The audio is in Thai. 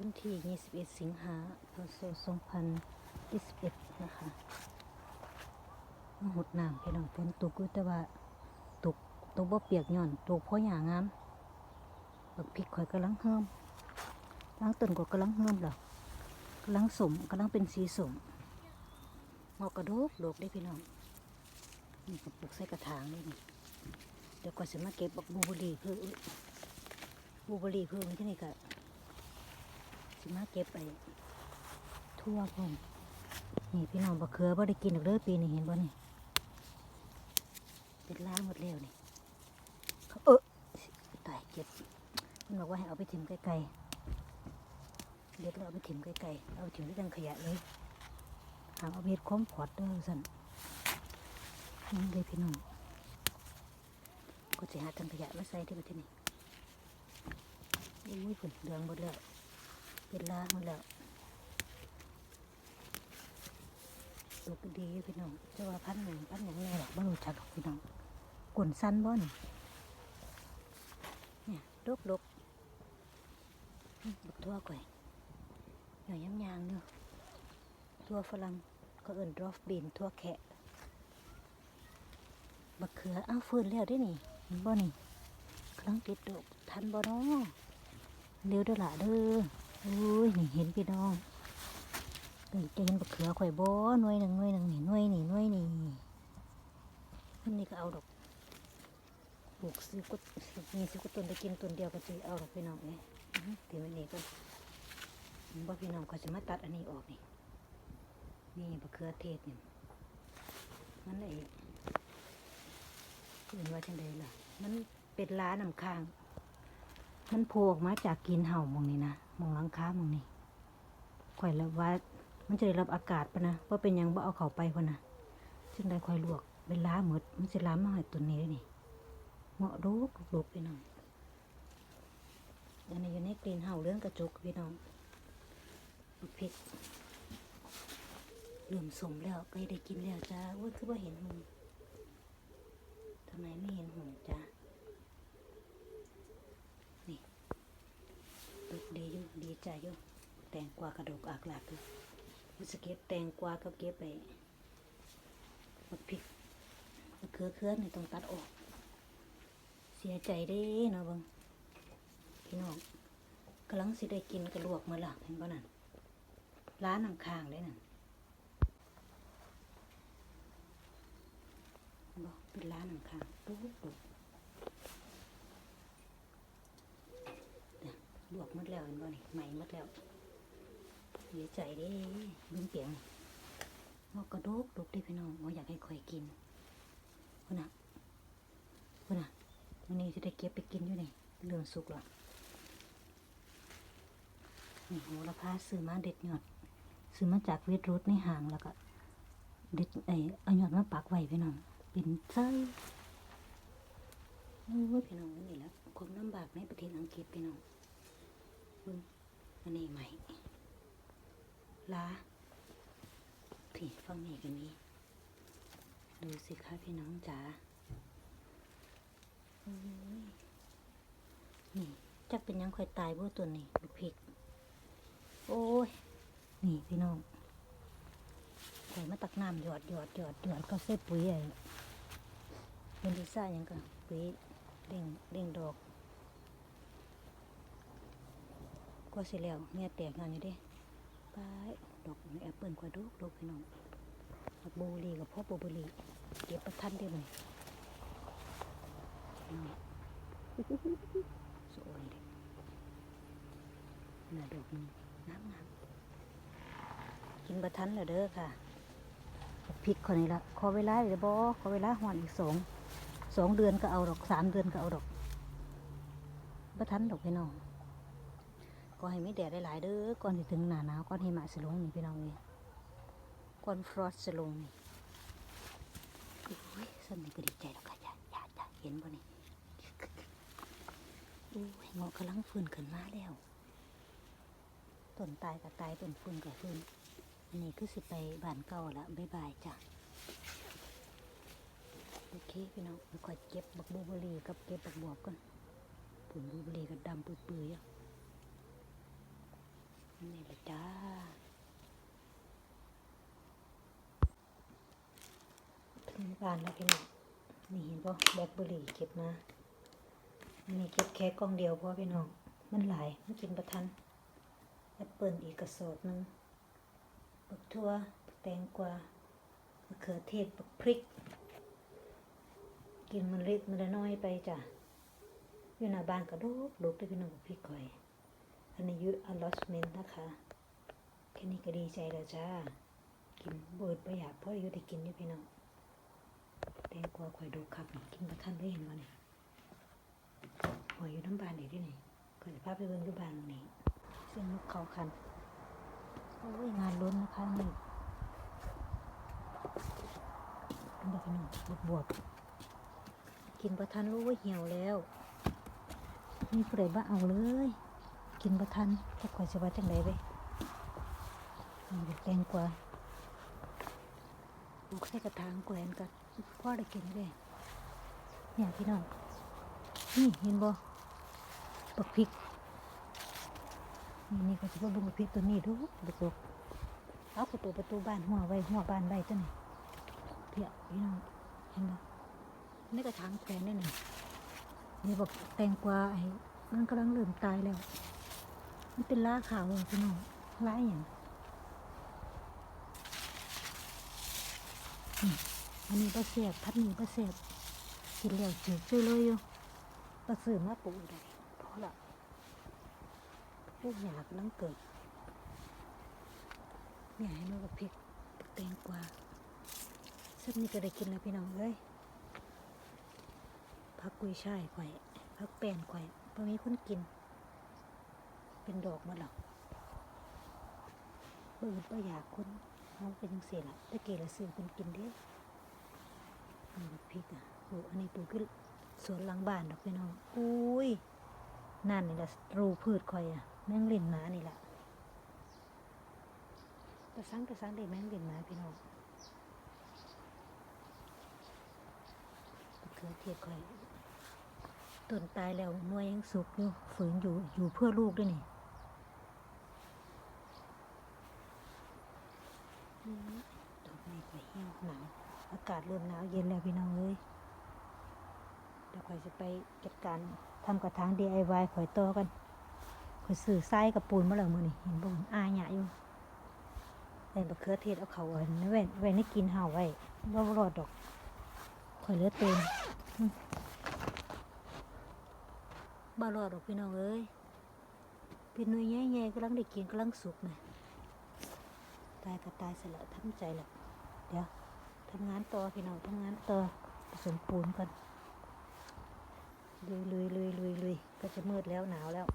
วันที่ 21 สิงหาพศ2021 นะคะมาหดน้ำพี่น้องฝนตกอยู่แต่ว่าตกตกบ่เปียกย่อนตกเพราะหยางามบักพริกข่อยกำลังเฮิมล้างต้นก็กำลังเฮิมแล้วกำลังสมกำลังเป็นสีสมงอกกระโดกโดกได้พี่น้องนี่ก็ปลูกใส่กระถางเลยนี่เดี๋ยวก็จะมาเก็บบักบูเบอรี่เพื่ออุ๊ยบลูเบอร์รี่เพื่อไว้ที่นี่ก็ สิมาเก็บไปทั่วพร้อนี่พี่น้องบะเขือบ่ได้กินหรอกเด้อปีนี้เห็นบ่นี่เป็นล้าหมดแล้วนี่เขาเออตายเก็บมันบอกว่าให้เอาไปถิ่มไกลๆเด็ดแล้วเอาไปถิ่มไกลๆเอาถิ่มที่ตังขยะเลยหางเอาเฮ็ดคอมพอดเด้อสั่นนี่เลยพี่น้องก็จะหาตังขยะมาใส่ที่ประเทศนี้อุ้ยฝนเหลืองหมดแล้ว เป็นล้างหมดแล้วตกดีพี่น้องจะว่าพันหนึ่งพันอย่างไรหรอกไม่รู้จักหรอกพี่น้องกวนสั้นบ่นี่เนี่ยดกดกบักทั่วก่อยหน่อยย้ำยางเนาะทั่วฝรั่งก็เอิ่นดรอฟบีนทั่วแขะบักเขืออ้าวฟื้นแล้วได้นี่เห็นบ่นี่กำลังติดดกทันบ่เนาะเร็วเด้อล่ะเด้อ อ้ยนี่เห็นพี่น้องเอ้ยจะเห็นบักเขือข่อยบ่หน่วยหนึ่งหน่วยหนึ่งนี่หน่วยนี่หน่วยนี่คนนี้ก็เอาดอกปลูกซื้อก็มีซื้อก็ต้นได้กินต้นเดียวก็จะเอาดอกพี่น้องเนี่ยเดี๋ยวนี้ก็บ่พี่น้องเขาจะมาตัดอันนี้ออกนี่นี่บักเขือเทศนี่มันไอ้เอื่นว่าจังไดล่ะ มันเป็นล้านำค้าง มันโผล่ออกมาจากกินเห่ามองนี่นะ มองหลังค้ามองนี่ข่อยแล้วว่า มันจะได้รับอากาศปะนะว่าเป็นยังบ่เอาเขาไปพะนะซึ่งได้ข่อยลวกเป็นล้าหมดมันจะล้ามาให้ตัวนี้เลยนี่เหมาะรูกรูกพี่น้องอันนี้อยู่ในกรีนเห่าเรื่องกระจกพี่น้องบักพริกเหลื่อมสมแล้วใกล้ได้กินแล้วจ้าโอ้ยคือว่าเห็นหุงทำไมไม่เห็นหุงจ้า ดุดี ใจอยู่แตงกวากระดกอากหลากอยู่มันสเก็บแตงกวาก็เก็บไปบักพริกบักเขือเขือนี่ต้องตัดออก เสียใจเด้เนาะบังพี่น้องกำลังสิได้กินกระลวกมาหละเห็นป่ะนั่นร้านน้ำค้างเลยนั่นบอกเป็นร้านน้ำค้างปุ๊บปุ๊บ ลวกหมดแล้วเห็นบ่นี่ไหมหมดแล้วเสียใจเด้ลุงเปียงงอกกระดกลูกได้พี่น้องว่าอยากให้ข่อยกินพุ่นน่ะพุ่นน่ะวันนี้จะได้เก็บไปกินอยู่นี่เรื่องสุกแล้วนี่โหระพาซื้อมาเด็ดยอดซื้อมาจากเวทรูทในห้างแล้วก็เด็ดไอ้เอายอดมาปักไว้พี่น้องเป็นไส้โอ้พี่น้องนี่แหละความลำบากในประเทศอังกฤษพี่น้อง เบิ่งอันนี้ไหมลาพี่ฟังนี่กันนี้ ดูสิคะพี่น้องจ๋าอ้ยนี่จักเป็นยังค่อยตายบ่ตัวนี้ลูกพริก โอ้ย นี่พี่น้องข่อยมาตักน้ำหยอดหยอดหยอดหยอดก็ใส่ปุ๋ยไอ้เป็นดีซ่าหยังก็ปุ๋ยเด้งเด้งดอก ก็เสร็จแล้วเนี่ยแตกงานอยู่ดิไปดอกแอปเปิลกว่าดกดกพี่น้องดอกบวลีกับพ่อโบวลีเก็บประทันได้เลยนี่สวยเลยน่าดอกนี้น้ำงามกินประทันแล้วเด้อค่ะพริกคนนี้ละขอเวลาเดี๋ยวบอขอเวลาหอนอีกสองสองเดือนก็เอาดอกสามเดือนก็เอาดอกประทันดอกพี่น้อง ก็ให้มีแดดได้หลายๆเด้อก่อนที่ถึงหนาหนาวก่อนหิมะสิลงนี่พี่น้องนี่ก่อนฟรอสสิลงนี่โอ้ยสนนี่ก็ดีใจแล้วค่ะจ้าจ้าจ้าเห็นบ่นี่โอ้ยเงาะกำลังฟื้นขึ้นมาแล้วต้นตายก็ตายต้นฟื้นก็ฟื้นอันนี้คือสิไปบ้านเก่าละบ๊ายบายจ้ะโอเคพี่น้องเดี๋ยวค่อยเก็บบักบูบอร์รี่กับเก็บบักบวบก่อนผลบูบอร์รี่ก็ดำปื้อๆอ ยู่จ้าถึงบ้านแล้วพี่น้องนี่เห็นป่ะแบล็คเบอร์รี่เก็บมาอันนี้เก็บแค่กล่องเดียวเพราะพี่น้อง มันหลายมันกินประทันแอปเปิลอีกกระสอบหนึงบักทั่วแตงกวามะเขือเทศบักพริก กินมันเล็กมันละน้อยไปจ้ะอยู่หน้าบ้านก็ลูกลูกได้พี่น้องพริกข่อย อันนี้ยุอลอสเมนนะคะแค่นี้ก็ดีใจแล้วจ้า กินเบิดประหยัดเพราะอายุได้กินอยู่พี่น้องแตงกวาข่อยดูครับนี่กินประทันได้เห็นวะนี่หอยอยู่น้ำบานอีกด้วยนี่ข่อยจะพาไปเบิ่งดูบานตรงนี้เส้นนกเขาคันโอ้ยงานล้นนะคะนี่เป็นแบบนี้บวกบวกๆกินประทันรู้ว่าเหี่ยวแล้วมีผู้ใดบ้าเอาเลย กินประทันถ้าข่อยจะว่าจังไดเว้ยแตงกวาปลูกใส่กระถางแกวนกันพ่อได้กินเลยเนี่ยพี่น้องนี่เห็นบ่บักพริกนี่นี่ก็จะว่เบิ่งบักพริกตัวนี้ดูบักสุกเอาประตูประตูบ้านหัวไว้หัวบ้านไว้ตัวนี้เพียพี่น้องเห็นบ่นี่กระถางแกวนนี่น่ะนี่บักแตงกวาไอ้มันกำลังเริ่มตายแล้ว นี่เป็นล้าขาวเลยพี่น้องล้าอย่างอันนี้ปลาเสียบพัดหมี่ปลาเสียบกินแล้วจืดช่วยเลยอยู่ปลาเสือมาปูได้พราะละพวกหยาบลังเกิดเนี่ยให้มันกับพริกแตงกวาซึ่งนี่ก็ได้กินแล้วพี่น้องเอ้ยพักกุยช่ายไข่พักแป้นไข่พอมีคนกิน เป็นดอกหมาหรอกเบิดบ่อยากคนเขาเป็นจังเสียละตะเกียละซื้อคนกินเด้นี่บักพริกอะปลูกอันนี้ปลูกขึ้นสวนหลังบ้านดอกพี่น้องอุ้ยนั่นนี่แหละรูพืชคอยอะแมงเล่นหมานี่แหละกระสังกระสังเด็แมงเล่นหมาพี่น้องมะเขือเทศคอยต้นตายแล้วน่วยยังสุกอยู่ฝืนอยู่อยู่เพื่อลูกด้วยนี่อืม ดอกไม้ก็เหี่ยวหนาวอากาศเริ่มหนาวเย็นแล้วพี่น้องเอ้ยเดี๋ยวข่อยจะไปจัดการทำกระถาง DIY ข่อยต่อกันข่อยซื้อทรายกับปูนมาแล้วมือนี้เห็นบ่มันอาหยะอยู่แต่บักเขือเทศเอาเขาไว้นไว้ไว้ในกินเฮาไว้บ่รอดดอกข่อยเลือเต็มอืมบ่รอดดอกพี่น้องเอ้ยเป็นหน่วยใหญ่ๆกำลังได้กินกำลังสุกนะ ตายก็ตายซะแล้วทำใจแล้วเดี๋ยวทำงานต่อพี่น้องทำงานต่อผสมปูนกันลุยลุยลุยลุยลุยก็จะมืดแล้วหนาวแล้ว